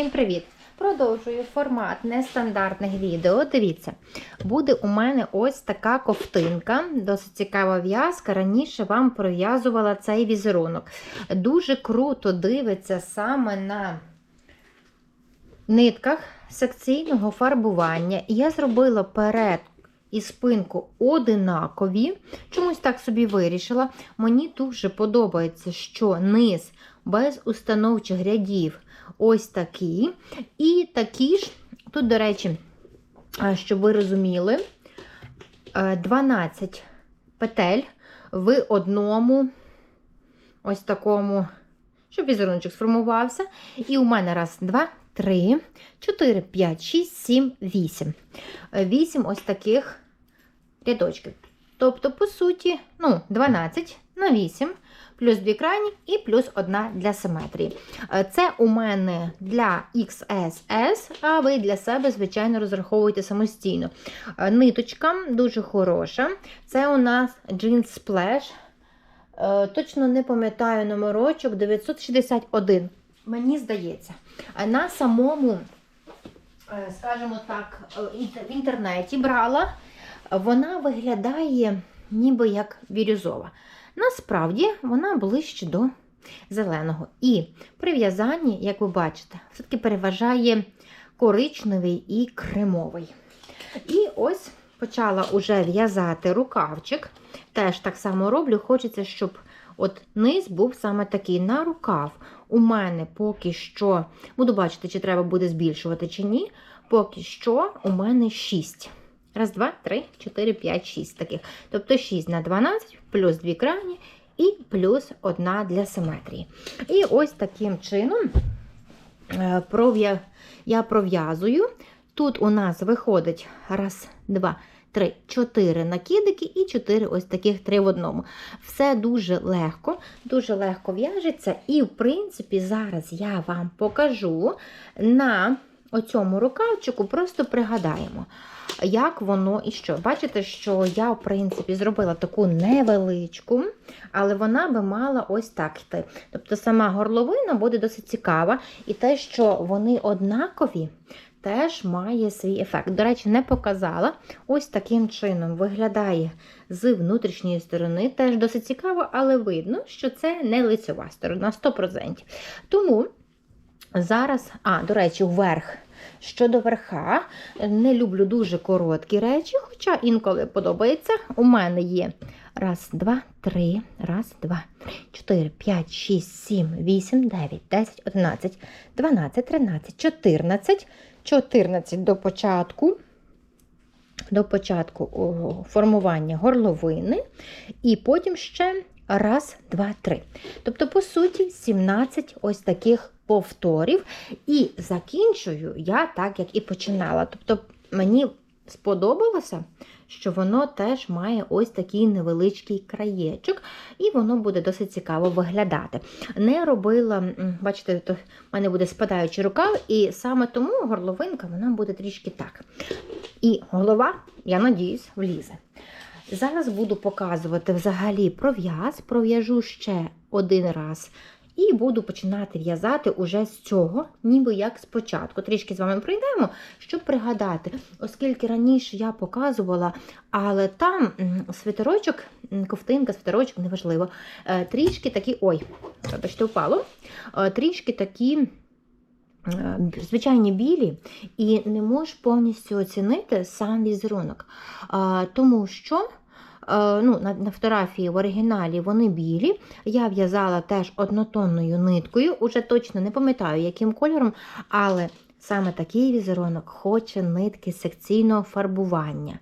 Всім привіт! Продовжую формат нестандартних відео. Дивіться, буде у мене ось така ковтинка, досить цікава в'язка. Раніше вам пров'язувала цей візерунок. Дуже круто дивиться саме на нитках секційного фарбування. Я зробила перед і спинку одинакові. Чомусь так собі вирішила. Мені дуже подобається, що низ без установчих рядів ось такі. І такі ж, тут, до речі, щоб ви розуміли, е, 12 петель в одному ось такому, щоб візеруночок сформувався. І у мене раз, два, три, чотири, п'ять, шість, сім, вісім. Е, Вісім ось таких рядочків. Тобто, по суті, ну, 12 на 8, плюс 2 крайні і плюс 1 для симетрії. Е, Це у мене для XSS, а ви для себе, звичайно, розраховуєте самостійно. Е, Ниточка дуже хороша. Це у нас Jeans Splash. Е, Точно не пам'ятаю номерочок 961. Мені здається, на самому, скажімо так, в інтернеті брала, вона виглядає ніби як бірюзова. Насправді вона ближче до зеленого. І при в'язанні, як ви бачите, все-таки переважає коричневий і кремовий. І ось почала уже в'язати рукавчик. Теж так само роблю. Хочеться, щоб от низ був саме такий на рукав. У мене поки що, буду бачити, чи треба буде збільшувати, чи ні. Поки що у мене 6. Раз, два, три, чотири, п'ять, шість таких. Тобто 6 на 12, плюс 2 крайні і плюс одна для симетрії. І ось таким чином е, я пров'язую. Тут у нас виходить раз, два, три, чотири накидики і чотири ось таких три в одному. Все дуже легко, дуже легко в'яжеться. І, в принципі, зараз я вам покажу на оцьому рукавчику, просто пригадаємо, як воно і що. Бачите, що я, в принципі, зробила таку невеличку, але вона би мала ось так йти. Тобто сама горловина буде досить цікава. І те, що вони однакові, теж має свій ефект. До речі, не показала. Ось таким чином виглядає з внутрішньої сторони. Теж досить цікаво, але видно, що це не лицьова сторона 100%. Тому зараз, а, до речі, вверх. Щодо верха, не люблю дуже короткі речі, хоча інколи подобається. У мене є раз, два, три, раз, два, три, чотири, п'ять, шість, сім, вісім, дев'ять, десять, одинадцять, дванадцять, тринадцять, чотирнадцять. 14 до початку, до початку формування горловини, і потім ще раз, два, три. Тобто, по суті, 17 ось таких повторів. І закінчую я так, як і починала. Тобто, мені сподобалося, що воно теж має ось такий невеличкий краєчок, і воно буде досить цікаво виглядати. Не робила, бачите, в мене буде спадаючий рукав, і саме тому горловинка вона буде трішки так. І голова, я надіюсь, влізе. Зараз буду показувати взагалі пров'яз, пров'яжу ще один раз. І буду починати в'язати уже з цього, ніби як спочатку. Трішки з вами пройдемо, щоб пригадати, оскільки раніше я показувала, але там свитерочок, ковтинка, свитерочок, неважливо, е, трішки такі, ой, вибачте, впало, е, трішки такі. е, Звичайні білі, і не можеш повністю оцінити сам візерунок. Тому що ну, на, на фотографії в оригіналі вони білі. Я в'язала теж однотонною ниткою, уже точно не пам'ятаю, яким кольором, але саме такий візерунок хоче нитки секційного фарбування.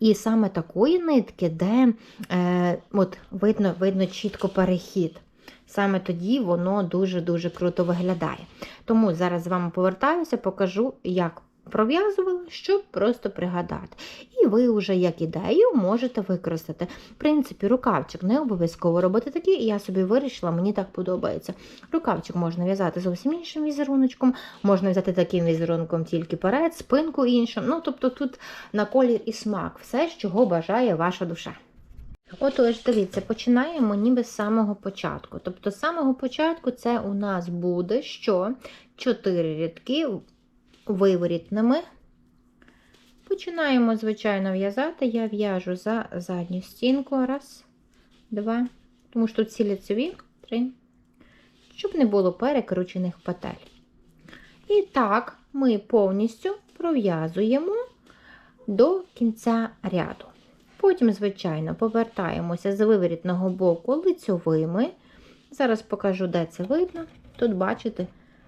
І саме такої нитки, де е, от, видно, видно чітко перехід. Саме тоді воно дуже-дуже круто виглядає. Тому зараз з вами повертаюся, покажу, як пров'язувала, щоб просто пригадати. І ви вже як ідею можете використати. В принципі, рукавчик не обов'язково робити такий, і я собі вирішила, мені так подобається. Рукавчик можна в'язати зовсім іншим візеруночком, можна взяти таким візерунком тільки перед, спинку іншим. Ну, тобто тут на колір і смак, все, чого бажає ваша душа. Отож, дивіться, починаємо ніби з самого початку. Тобто, з самого початку це у нас буде що 4 рядки виворітними. Починаємо, звичайно, в'язати. Я в'яжу за задню стінку. Раз, два. Тому що тут ці лицеві, три. Щоб не було перекручених петель. І так, ми повністю пров'язуємо до кінця ряду. Потім, звичайно, повертаємося з виворітного боку лицьовими. Зараз покажу, де це видно. Тут, бачите,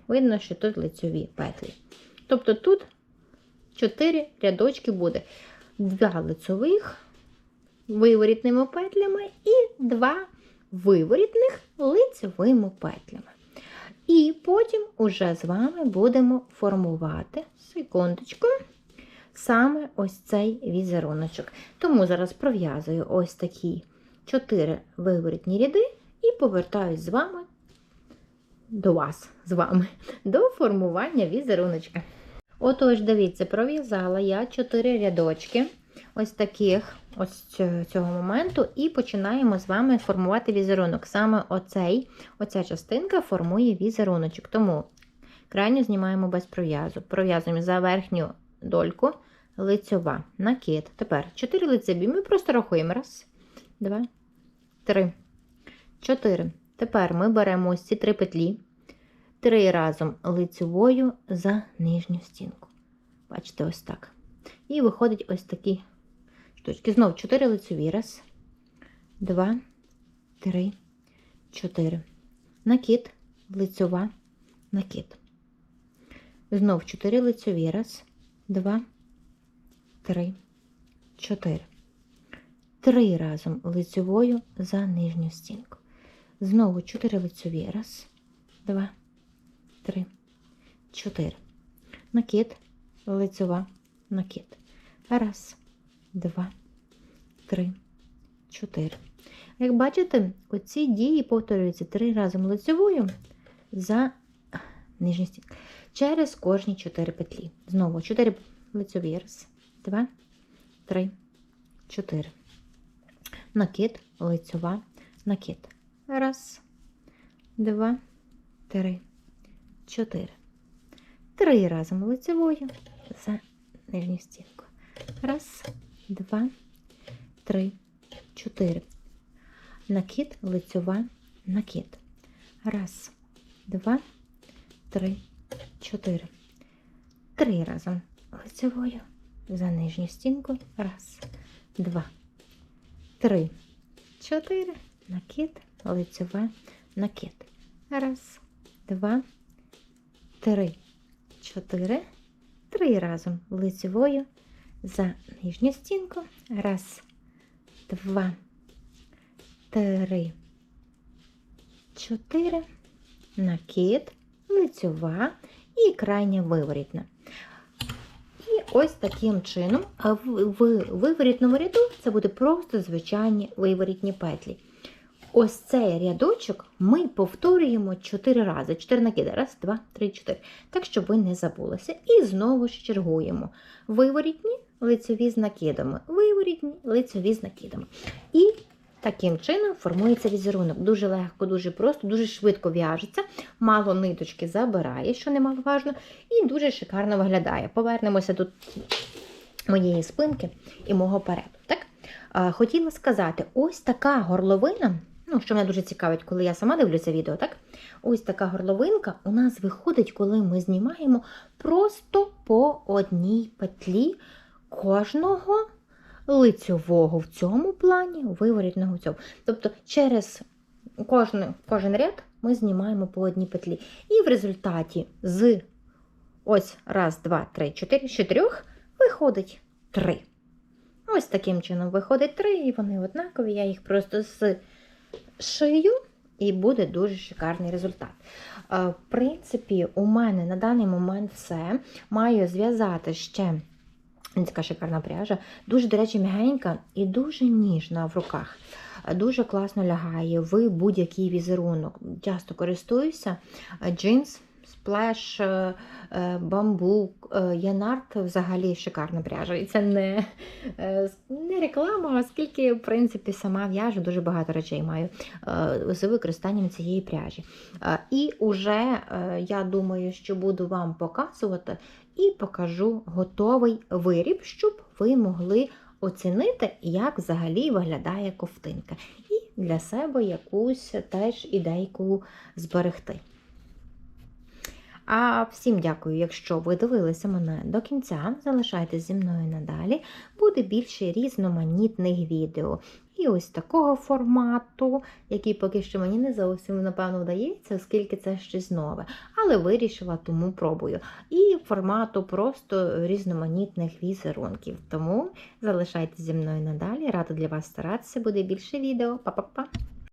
видно, що тут лицьові петлі. Тобто тут 4 рядочки буде. Два лицьових виворітними петлями і два виворітних лицьовими петлями. І потім уже з вами будемо формувати секундочку, саме ось цей візеруночок. Тому зараз пров'язую ось такі 4 виворітні ряди і повертаюсь з вами до вас, з вами, до формування візеруночка. Отож, дивіться, пров'язала я 4 рядочки ось таких, ось цього моменту, і починаємо з вами формувати візерунок. Саме оцей, оця частинка формує візеруночок. Тому крайню знімаємо без пров'язу. Пров'язуємо за верхню дольку лицьова, накид. Тепер 4 лицеві. Ми просто рахуємо. Раз, два, три, чотири. Тепер ми беремо ось ці три петлі. Три разом лицевою за нижню стінку. Бачите, ось так. І виходить ось такі штучки. Знову 4 лицеві. Раз, два, три, чотири. Накид, лицьова, накид. Знов 4 лицеві. Раз, два, три, чотири. Три разом лицевою за нижню стінку. Знову 4 лицеві. Раз, два, три, чотири. Накид, лицева, накид. Раз, два, три, чотири. Як бачите, оці дії повторюються три разом лицевою за нижню стінку. Через кожні 4 петлі. Знову 4 лицеві. Раз, два, три, чотири. Накид, лицева, накид. Раз, два, три, чотири. Три разом лицевою за нижню стінку. Раз, два, три, чотири. Накид, лицьова, накид. Раз, два, три, чотири. Три разом лицевою за нижню стінку. Раз, два, три, чотири. Накид, лицьова, накид. Раз, два, три, чотири. Три разом лицевою за нижню стінку. Раз, два, три, чотири. Накид, лицьова і крайня виворітна. І ось таким чином в виворітному ряду це буде просто звичайні виворітні петлі. Ось цей рядочок ми повторюємо 4 рази. 4 накиди. Раз, два, три, чотири. Так, щоб ви не забулися. І знову ж чергуємо. Виворітні лицеві з накидами. Виворітні лицеві з накидами. І таким чином формується візерунок. Дуже легко, дуже просто, дуже швидко в'яжеться, мало ниточки забирає, що немаловажно, і дуже шикарно виглядає. Повернемося до моєї спинки і мого переду. Так? Хотіла сказати, ось така горловина. Ну, що мене дуже цікавить, коли я сама дивлюся відео, так? Ось така горловинка у нас виходить, коли ми знімаємо просто по одній петлі кожного лицьового в цьому плані, виворітного в цьому. Тобто, через кожен, кожен ряд ми знімаємо по одній петлі. І в результаті з ось раз, два, три, чотири, з чотирьох виходить три. Ось таким чином виходить три, і вони однакові. Я їх просто з шию, і буде дуже шикарний результат. В принципі, у мене на даний момент все. Маю зв'язати ще така шикарна пряжа. Дуже, до речі, м'ягенька і дуже ніжна в руках. Дуже класно лягає в будь-який візерунок. Часто користуюся. Джинс сплеш, е, е, бамбук, е, янарт взагалі шикарна пряжа. І це не, не реклама, оскільки, в принципі, сама в'яжу, дуже багато речей маю з використанням цієї пряжі. І уже я думаю, що буду вам показувати і покажу готовий виріб, щоб ви могли оцінити, як взагалі виглядає ковтинка. І для себе якусь теж ідейку зберегти. А всім дякую, якщо ви дивилися мене до кінця. Залишайтесь зі мною надалі. Буде більше різноманітних відео. І ось такого формату, який поки що мені не зовсім напевно вдається, оскільки це щось нове. Але вирішила, тому пробую. І формату просто різноманітних візерунків. Тому залишайтесь зі мною надалі. Рада для вас старатися, буде більше відео. Па-па-па!